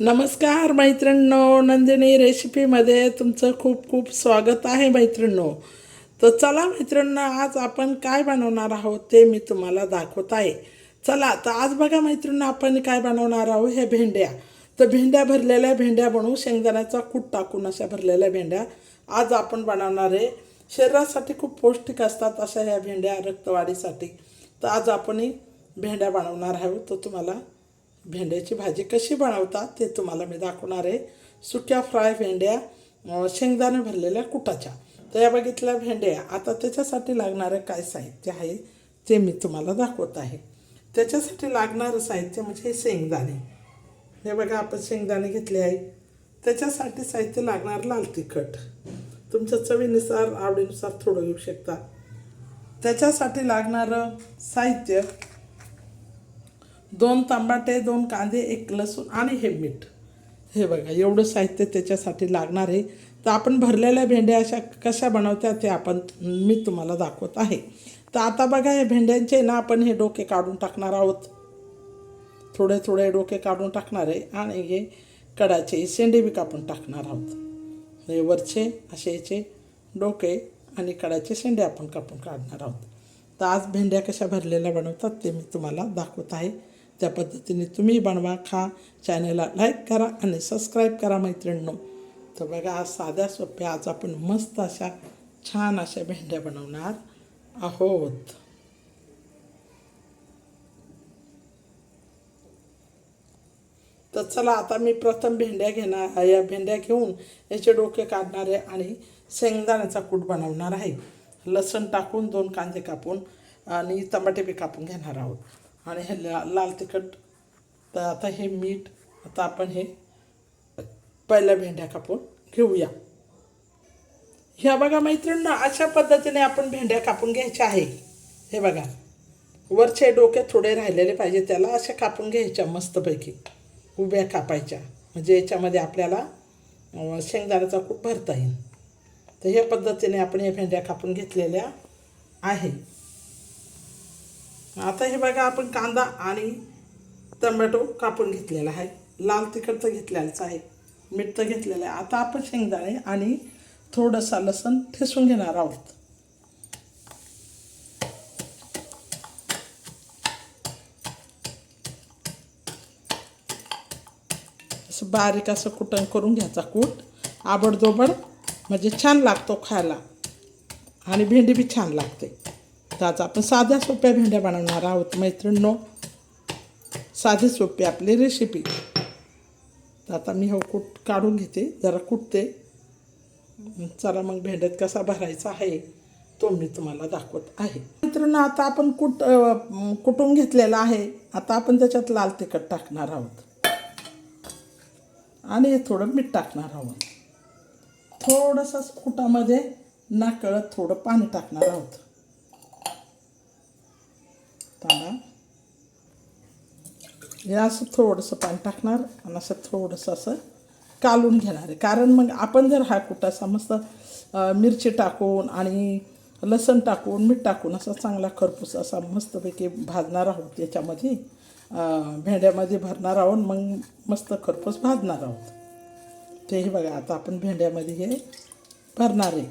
नमस्कार मैत्रिणींनो नंदिनी रेसिपीमध्ये तुमचं खूप खूप स्वागत आहे मैत्रिणींनो. तर चला मैत्रिणींनो आज आपण काय बनवणार आहोत ते मी तुम्हाला दाखवत आहे. चला तर आज बघा मैत्रिणींनो आपण काय बनवणार आहोत हे भेंड्या. तर भेंड्या भरलेल्या भेंड्या बनवू शेंगदाण्याचा कूट टाकून अशा भरलेल्या भेंड्या. आज आपण बनवणार आहे. शरीरासाठी खूप पौष्टिक असतात अशा ह्या भेंड्या रक्तवाढीसाठी. तर आज आपण भेंड्या बनवणार आहोत तर तुम्हाला भेंड्याची भाजी कशी बनवतात ते तुम्हाला मी दाखवणार आहे. सुक्या फ्राय भेंड्या शेंगदाणे भरलेल्या कुटाच्या. तर या बघितल्या भेंड्या आता त्याच्यासाठी लागणारं काय साहित्य आहे ते मी तुम्हाला दाखवत आहे. त्याच्यासाठी लागणारं साहित्य म्हणजे शेंगदाणे. हे बघा आपण शेंगदाणे घेतले आहे त्याच्यासाठी साहित्य लागणार लाल तिखट. तुमच्या चवीनुसार आवडीनुसार थोडं घेऊ शकता. त्याच्यासाठी लागणारं साहित्य दोन तांबाटे दोन कांदे एक लसूण आणि हे मीठ. हे बघा एवढं साहित्य त्याच्यासाठी लागणार आहे. तर आपण भरलेल्या भेंड्या अशा कशा बनवत्या ते आपण मी तुम्हाला दाखवत आहे. तर आता बघा हे भेंड्यांचे ना आपण हे डोके काढून टाकणार आहोत. थोडे थोडे डोके काढून टाकणार आहे आणि हे कडाचे शेंडे बी कापून टाकणार आहोत. हे वरचे असे याचे डोके आणि कडाचे शेंडे आपण कापून काढणार आहोत. तर आज भेंड्या कशा भरलेल्या बनवतात ते मी तुम्हाला दाखवत आहे. त्या पद्धतीने तुम्ही बनवा खा चॅनलला लाईक करा आणि सबस्क्राईब करा मैत्रिणींनो. तर बघा आज साध्या सोप्या आज आपण मस्त अशा छान अशा भेंड्या बनवणार आहोत. तर चला आता मी प्रथम भेंड्या घेणार या भेंड्या घेऊन याचे डोके काढणार आहे आणि शेंगदाण्याचा कूट बनवणार आहे. लसण टाकून दोन कांदे कापून आणि टमाटे बी कापून घेणार आहोत. आणि हे ला लाल तिखट तर आता हे मीठ आता आपण हे पहिल्या भेंड्या कापून घेऊया. ह्या बघा मैत्रिणींनो अशा पद्धतीने आपण भेंड्या कापून घ्यायच्या आहे हे बघा. वरचे डोके थोडे राहिलेले पाहिजे त्याला अशा कापून घ्यायच्या मस्तपैकी. उभ्या कापायच्या. म्हणजे याच्यामध्ये आपल्याला शेंगदाण्याचा कूट भरता येईल. तर ह्या पद्धतीने आपण या भेंड्या कापून घेतलेल्या आहे. आता हे बघा आपण कांदा आणि टमॅटो कापून घेतलेला आहे. लाल तिखट तर घेतलेलंच आहे. मीठ तर घेतलेलं आहे. आता आपण शेंगदाणे आणि थोडंसं लसण ठेसून घेणार आहोत. असं बारीक असं कुटण करून घ्यायचा कूट. आबडदोबड म्हणजे छान लागतो खायला. आणि भेंडी बी छान लागते. तर आज आपण साध्या सोप्या भेंड्या बनवणार आहोत मैत्रिणींनो. साधी सोपी आपली रेसिपी तर आता मी हो कूट काढून घेते जरा कुटते. चला मग भेंड्यात कसा भरायचा आहे तो मी तुम्हाला दाखवत आहे. मित्रांनो आता आपण कुट कुटून घेतलेला आहे. आता आपण त्याच्यात लाल तिखट टाकणार आहोत. आणि हे थोडं मीठ टाकणार आहोत. थोडंसं कुटामध्ये नाकळत थोडं पाणी टाकणार आहोत. तांबा हे असं थोडंसं पाणी टाकणार आणि असं थोडंसं असं कालून घेणार आहे कारण मग आपण जर हा कुटासा मस्त मिरची टाकून आणि लसण टाकून मीठ टाकून असा चांगला खरपूस असा मस्तपैकी भाजणार आहोत याच्यामध्ये भेंड्यामध्ये भरणार आहोत मग मस्त खरपूस भाजणार आहोत ते हे बघा आता आपण भेंड्यामध्ये हे भरणार आहे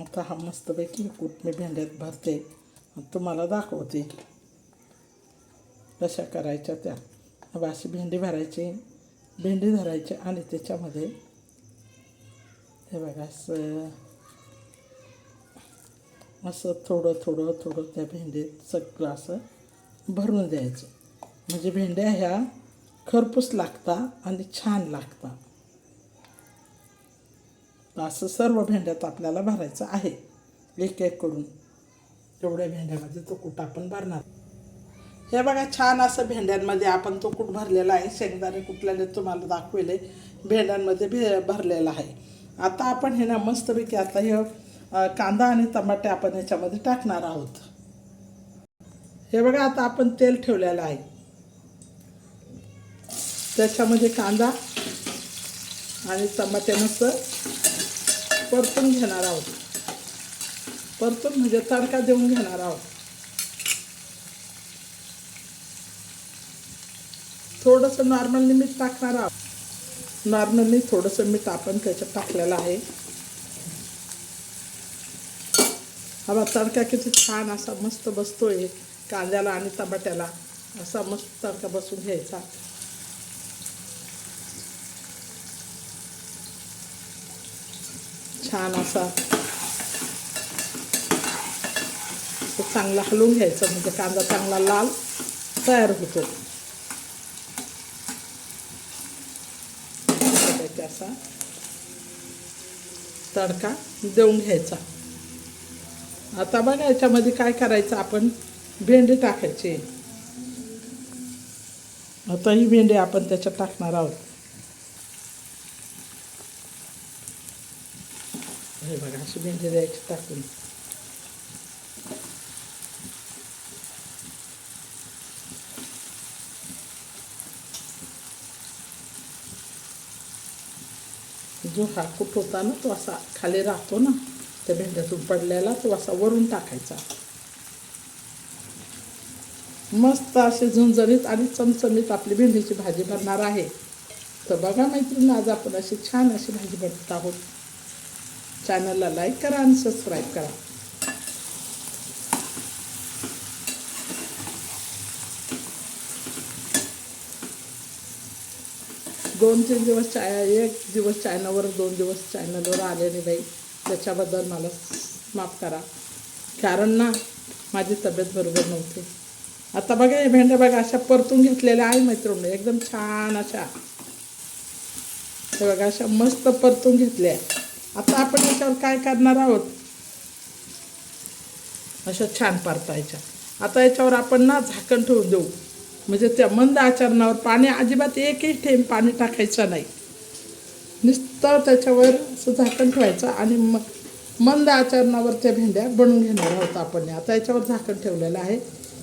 आता हा मस्तपैकी कूट मी भेंड्यात भरते. तुम्हाला दाखवते. कशा करायच्या त्या. अशी भेंडी भरायची. भेंडी धरायची आणि त्याच्यामध्ये हे बघा असं असं थोडं थोडं थोडं त्या भेंडीत सगळं असं भरून द्यायचं. म्हणजे भेंड्या ह्या खरपूस लागतात आणि छान लागतात असं सर्व भेंड्यात आपल्याला भरायचं आहे. एक एक करून. एवढ्या भेंड्यामध्ये तो कूट आपण भरणार? हे बघा छान असं भेंड्यांमध्ये आपण तो कूट भरलेला आहे? शेंगदाणे कुठल्याने तुम्हाला दाखवेले. भेंड्यांमध्ये भे भरलेला आहे. आता आपण हे ना मस्तपैकी आता हे कांदा आणि टमाटे आपण याच्यामध्ये टाकणार आहोत. हे बघा आता आपण तेल ठेवलेलं आहे. त्याच्यामध्ये कांदा आणि टमाटे मस्त परतून घेणार आहोत. परतून म्हणजे तडका देऊन घेणार आहोत. थोडंसं नॉर्मलनी मीठ टाकणार आहोत. नॉर्मलनी थोडंसं मीठ आपण त्याच्यात टाकलेलं आहे. हवा तडका किती छान असा मस्त बसतोय. कांद्याला आणि टमाट्याला असा मस्त तडका बसून घ्यायचा. छान असा. तो चांगला हलवून घ्यायचा म्हणजे कांदा चांगला लाल तयार होतो. त्याचा असा तडका देऊन घ्यायचा. आता बघा याच्यामध्ये काय करायचं आपण भेंडी टाकायची. आता ही भेंडी आपण त्याच्यात टाकणार आहोत. हे बघा अशी भेंडी द्यायची टाकून जो हा कुठ होता ना तो असा खाली राहतो ना त्या भेंड्यातून पडलेला तो असा वरून टाकायचा मस्त असे झुंझणीत आणि चमचमीत आपली भेंडीची भाजी बनणार आहे तर बघा मैत्रिणी आज आपण अशी छान अशी भाजी बनवत आहोत चॅनलला लाईक करा आणि सबस्क्राईब करा. दोन तीन दिवस चाय एक दिवस चॅनलवर दोन दिवस चॅनलवर आले नाही बाई. त्याच्याबद्दल मला माफ करा. कारण ना माझी तब्येत बरोबर नव्हती. आता बघा हे भेंड्या बघा अशा परतून घेतलेल्या आहे मैत्रिणी एकदम छान अशा. हे बघा अशा मस्त परतून घेतल्या. आता आपण याच्यावर काय करणार आहोत? अशा छान परतायच्या. आता याच्यावर आपण ना झाकण ठेवून देऊ. म्हणजे त्या मंद आचरणावर पाणी अजिबात एकही थेंब पाणी टाकायचं नाही. नुसतं त्याच्यावर असं झाकण ठेवायचं आणि म मंद आचरणावर त्या भेंड्या बनवून घेणार आहोत आपण. आता याच्यावर झाकण ठेवलेलं आहे.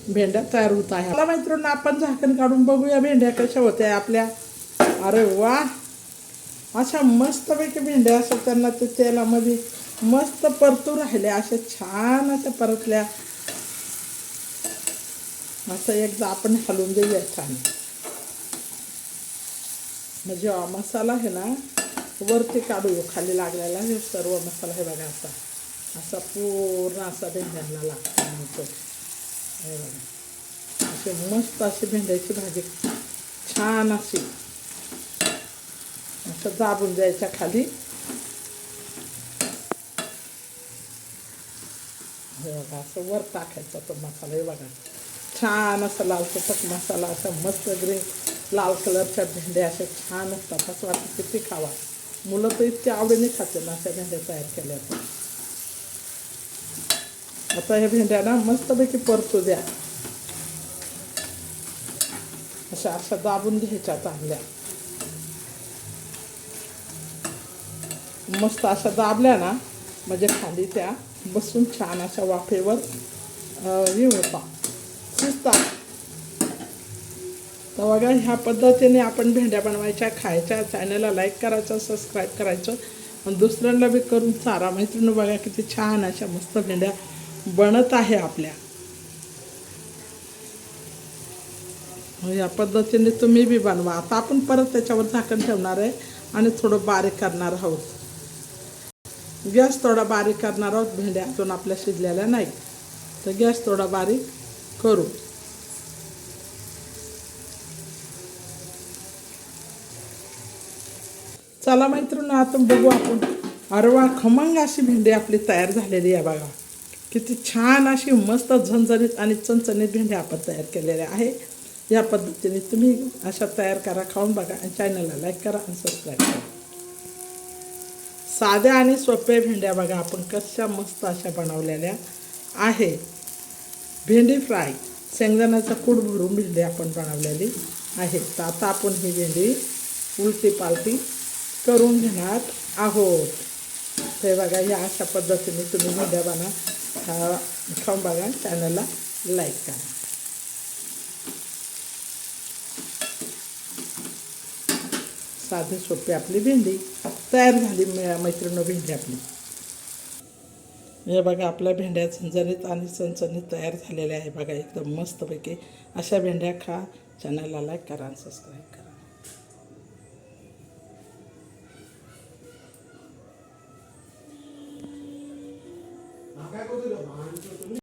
भेंड्या तयार होत आहे मला मैत्रिणी आपण झाकण काढून बघूया भेंड्या कशा होत्या आपल्या. अरे वा! अशा मस्तपैकी भेंड्या असं त्यांना ते तेलामध्ये मस्त परतू राहिल्या अशा छान अशा परतल्या. असं एकदा आपण हलवून देऊया छान. म्हणजे मसाला आहे ना वरती काढू खाली लागलेला हे सर्व मसाला हे बघा असा. असा पूर्ण असा भेंड्यांना लागतो हे बघा. असे मस्त अशी भेंड्याची भाजी. छान अशी. असं दाबून द्यायच्या खाली हे बघा असं वर टाकायचा तो मसाला हे बघा छान असं लाल तिखट मसाला असा मस्त ग्रीन लाल कलरच्या भेंड्या अशा छान असतात असं वाटतं किती खावा मुलं तर इतक्या आवडीने खाते ना अशा भेंड्या तयार केल्या तर आता ह्या भेंड्या ना मस्तपैकी परतू द्या अशा अशा दाबून घ्यायच्या चांगल्या मस्त अशा दाबल्या ना म्हणजे खाली त्या बसून छान अशा वाफेवर हे होता शिजतात तर बघा ह्या पद्धतीने आपण भेंड्या बनवायच्या खायच्या चॅनलला लाईक करायचं सबस्क्राईब करायचं. आणि दुसऱ्यांना बी करून चारा. मैत्रिणी बघा किती छान अशा मस्त भेंड्या बनत आहे आपल्या. या पद्धतीने तुम्ही बी बनवा. आता आपण परत त्याच्यावर झाकण ठेवणार आहे आणि थोडं बारीक करणार आहोत. गॅस थोडा बारीक करणार आहोत भेंड्या अजून आपल्या शिजलेल्या नाही तर गॅस थोडा बारीक करू. चला मैत्रिणी आता बघू आपण. अरवा खमंग अशी भेंडी आपली तयार झालेली आहे बघा. किती छान अशी मस्त झणझणीत आणि चणचणीत भेंड्या आपण तयार केलेल्या आहे. या पद्धतीने तुम्ही अशा तयार करा खाऊन बघा आणि चॅनलला लाईक करा आणि सबस्क्राईब करा. साध्या आणि सोप्या भेंड्या बघा आपण कशा मस्त अशा बनवलेल्या आहे. भेंडी फ्राय शेंगदाण्याचा कूट भरून भेंडी आपण बनवलेली आहे. तर आता आपण ही भेंडी उलटी पालटी करून घेणार आहोत. ते बघा या अशा पद्धतीने तुम्ही भेंड्या बना खाऊन बघा चॅनलला लाईक करा. साधी सोपी आपली भेंडी. तयार झाली मैत्रिणी भेंडी आपली. हे बघा आपल्या भेंड्या झणझणीत आणि चणचणीत तयार झालेल्या आहे बघा एकदम मस्तपैकी. अशा भेंड्या खा. चॅनलला लाईक करा आणि सबस्क्राईब करा.